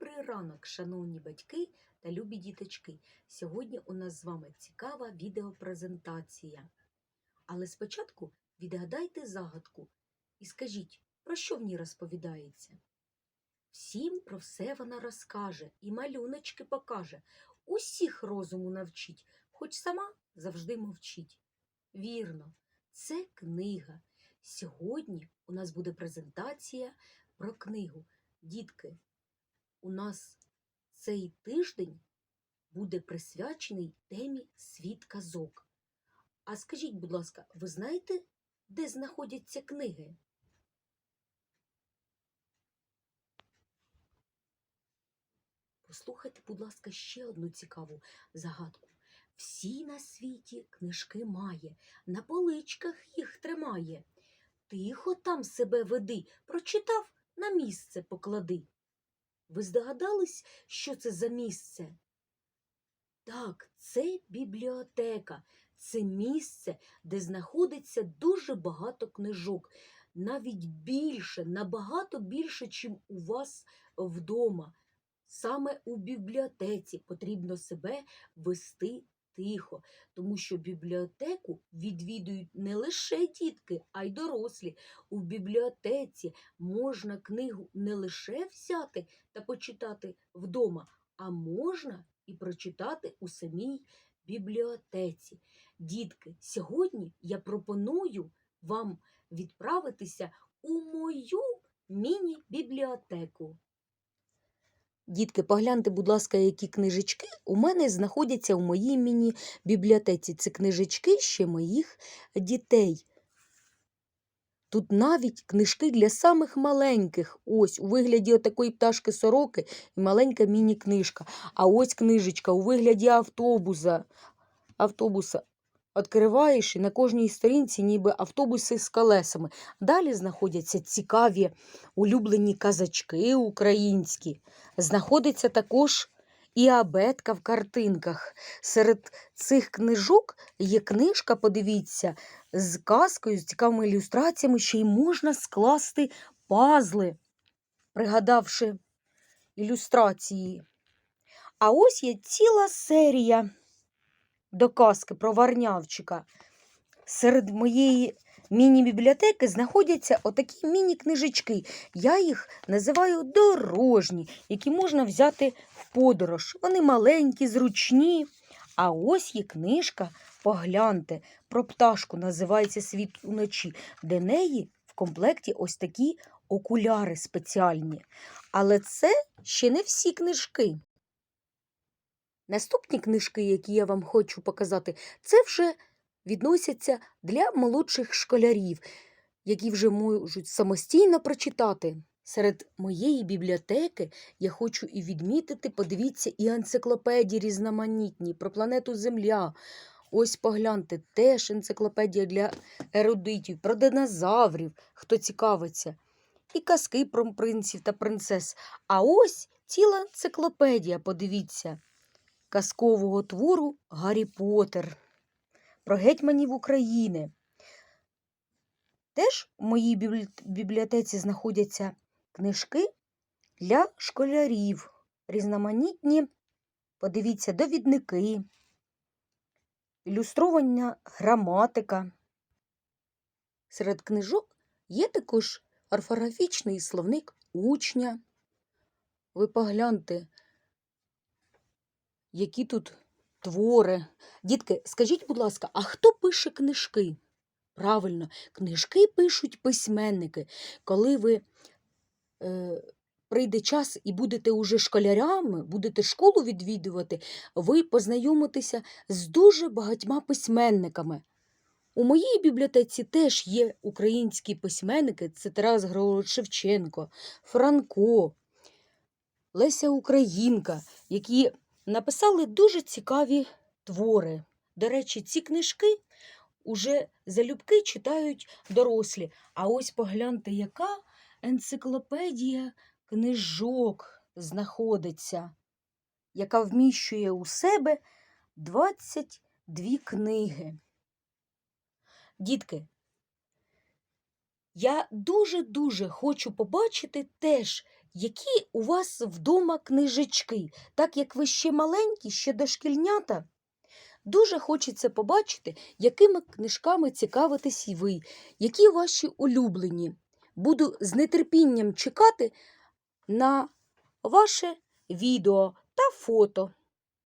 Добрий ранок, шановні батьки та любі діточки. Сьогодні у нас з вами цікава відеопрезентація. Але спочатку відгадайте загадку і скажіть, про що в ній розповідається. Всім про все вона розкаже і малюночки покаже. Усіх розуму навчить, хоч сама завжди мовчить. Вірно, це книга. Сьогодні у нас буде презентація про книгу. Дітки, у нас цей тиждень буде присвячений темі світ казок. А скажіть, будь ласка, ви знаєте, де знаходяться книги? Послухайте, будь ласка, ще одну цікаву загадку. Всі на світі книжки має, на поличках їх тримає. Тихо там себе веди, прочитав, на місце поклади. Ви здогадались, що це за місце? Так, це бібліотека. Це місце, де знаходиться дуже багато книжок. Навіть більше, набагато більше, чим у вас вдома. Саме у бібліотеці потрібно себе вести тихо, тому що бібліотеку відвідують не лише дітки, а й дорослі. У бібліотеці можна книгу не лише взяти та почитати вдома, а можна і прочитати у самій бібліотеці. Дітки, сьогодні я пропоную вам відправитися у мою міні-бібліотеку. Дітки, погляньте, будь ласка, які книжечки у мене знаходяться у моїй міні-бібліотеці. Це книжечки ще моїх дітей. Тут навіть книжки для самих маленьких. Ось у вигляді отакої пташки сороки і маленька міні-книжка. А ось книжечка у вигляді автобуса. автобуса. Відкриваєш і на кожній сторінці ніби автобуси з колесами. Далі знаходяться цікаві улюблені казачки українські. Знаходиться також і абетка в картинках. Серед цих книжок є книжка, подивіться, з казкою, з цікавими ілюстраціями, ще й можна скласти пазли, пригадавши ілюстрації. А ось є ціла серія до казки про Варнявчика. Серед моєї міні-бібліотеки знаходяться отакі міні-книжечки. Я їх називаю дорожні, які можна взяти в подорож. Вони маленькі, зручні. А ось є книжка, погляньте, про пташку називається Світ уночі, де неї в комплекті ось такі окуляри спеціальні. Але це ще не всі книжки. Наступні книжки, які я вам хочу показати, це вже відносяться для молодших школярів, які вже можуть самостійно прочитати. Серед моєї бібліотеки я хочу і відмітити, подивіться, і енциклопедії різноманітні про планету Земля. Ось погляньте, теж енциклопедія для ерудитів, про динозаврів, хто цікавиться, і казки про принців та принцес. А ось ціла енциклопедія, подивіться, казкового твору Гаррі Поттер про гетьманів України. Теж у моїй бібліотеці знаходяться книжки для школярів, різноманітні, подивіться, довідники, ілюстрована граматика. Серед книжок є також орфографічний словник учня. Ви погляньте, які тут твори. Дітки, скажіть, будь ласка, а хто пише книжки? Правильно, книжки пишуть письменники. Коли ви е, прийде час і будете уже школярями, будете школу відвідувати, ви познайомитеся з дуже багатьма письменниками. У моїй бібліотеці теж є українські письменники, це Тарас Григорович Шевченко, Франко, Леся Українка, які написали дуже цікаві твори. До речі, ці книжки уже залюбки читають дорослі. А ось погляньте, яка енциклопедія книжок знаходиться, яка вміщує у себе 22 книги. Дітки, я дуже-дуже хочу побачити теж, які у вас вдома книжечки, так як ви ще маленькі, ще дошкільнята. Дуже хочеться побачити, якими книжками цікавитесь ви, які ваші улюблені. Буду з нетерпінням чекати на ваше відео та фото.